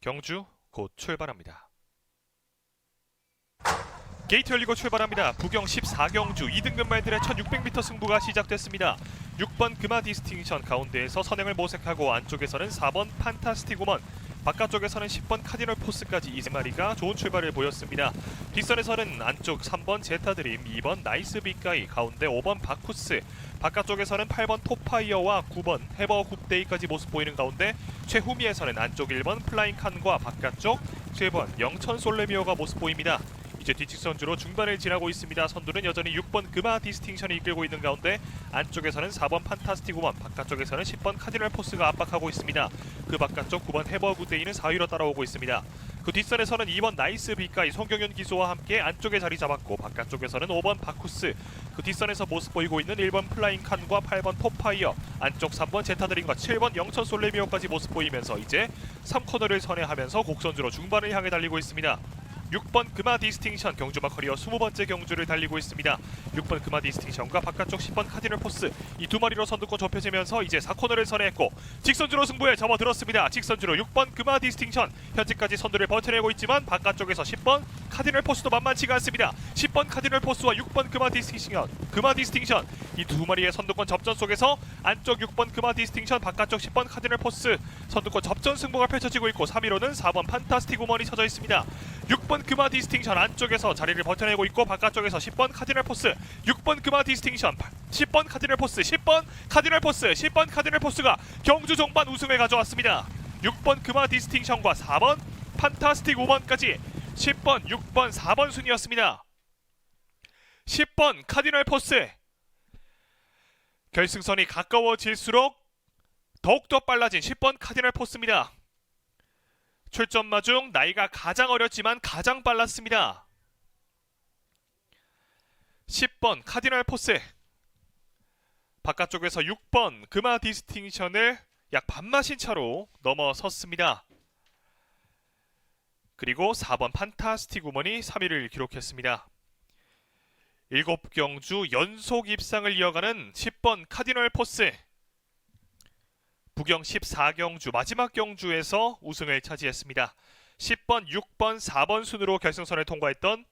경주 곧 출발합니다. 게이트 열리고 출발합니다. 부경 14경주 2등급 말들의 1600m 승부가 시작됐습니다. 6번 금화 디스팅션 가운데에서 선행을 모색하고 안쪽에서는 4번 판타스틱 우먼 바깥쪽에서는 10번 카디널 포스까지 이세 마리가 좋은 출발을 보였습니다. 뒷선에서는 안쪽 3번 제타드림, 2번 나이스 빅가이, 가운데 5번 바쿠스, 바깥쪽에서는 8번 토파이어와 9번 해버 굽데이까지 모습 보이는 가운데 최후미에서는 안쪽 1번 플라잉 칸과 바깥쪽 7번 영천 솔레미오가 모습 보입니다. 이제 뒤측 선주로 중반을 지나고 있습니다. 선두는 여전히 6번 금화 디스팅션이 이끌고 있는 가운데 안쪽에서는 4번 판타스틱 우먼, 바깥쪽에서는 10번 카디널 포스가 압박하고 있습니다. 그 바깥쪽 9번 해버 굿데이는 4위로 따라오고 있습니다. 그 뒷선에서는 2번 나이스 비가이 송경현 기수와 함께 안쪽에 자리 잡았고 바깥쪽에서는 5번 바쿠스 그 뒷선에서 모습 보이고 있는 1번 플라잉 칸과 8번 토파이어 안쪽 3번 제타드림과 7번 영천 솔레미오까지 모습 보이면서 이제 3코너를 선회하면서 곡선주로 중반을 향해 달리고 있습니다. 6번 금화 디스팅션 경주 마 커리어 20번째 경주를 달리고 있습니다. 6번 금화 디스팅션과 바깥쪽 10번 카디널 포스 이 두 마리로 선두권 좁혀지면서 이제 4코너를 선회했고 직선주로 승부에 접어들었습니다. 직선주로 6번 금화 디스팅션 현재까지 선두를 버텨내고 있지만 바깥쪽에서 10번 카디널 포스도 만만치가 않습니다. 10번 카디널 포스와 6번 금화 디스팅션 금화 디스팅션 이 두 마리의 선두권 접전 속에서 안쪽 6번 금화 디스팅션 바깥쪽 10번 카디널 포스 선두권 접전 승부가 펼쳐지고 있고 3위로는 4번 판타스틱 우먼이 쳐져 있습니다. 6번 금화 디스팅션 안쪽에서 자리를 버텨내고 있고 바깥쪽에서 10번 카디널 포스 6번 금화 디스팅션 10번 카디널 포스 10번 카디널 포스 10번 카디널 포스가 경주 종반 우승을 가져왔습니다. 6번 금화 디스팅션과 4번 판타스틱 5번까지 10번 6번 4번 순이었습니다. 10번 카디널 포스. 결승선이 가까워질수록 더욱더 빨라진 10번 카디널 포스입니다 출전마 중 나이가 가장 어렸지만 가장 빨랐습니다. 10번 카디널 포스 바깥쪽에서 6번 금화 디스팅션을 약 반마신 차로 넘어섰습니다. 그리고 4번 판타스틱 우먼이 3위를 기록했습니다. 7경주 연속 입상을 이어가는 10번 카디널 포스 부경 14경주 마지막 경주에서 우승을 차지했습니다. 10번, 6번, 4번 순으로 결승선을 통과했던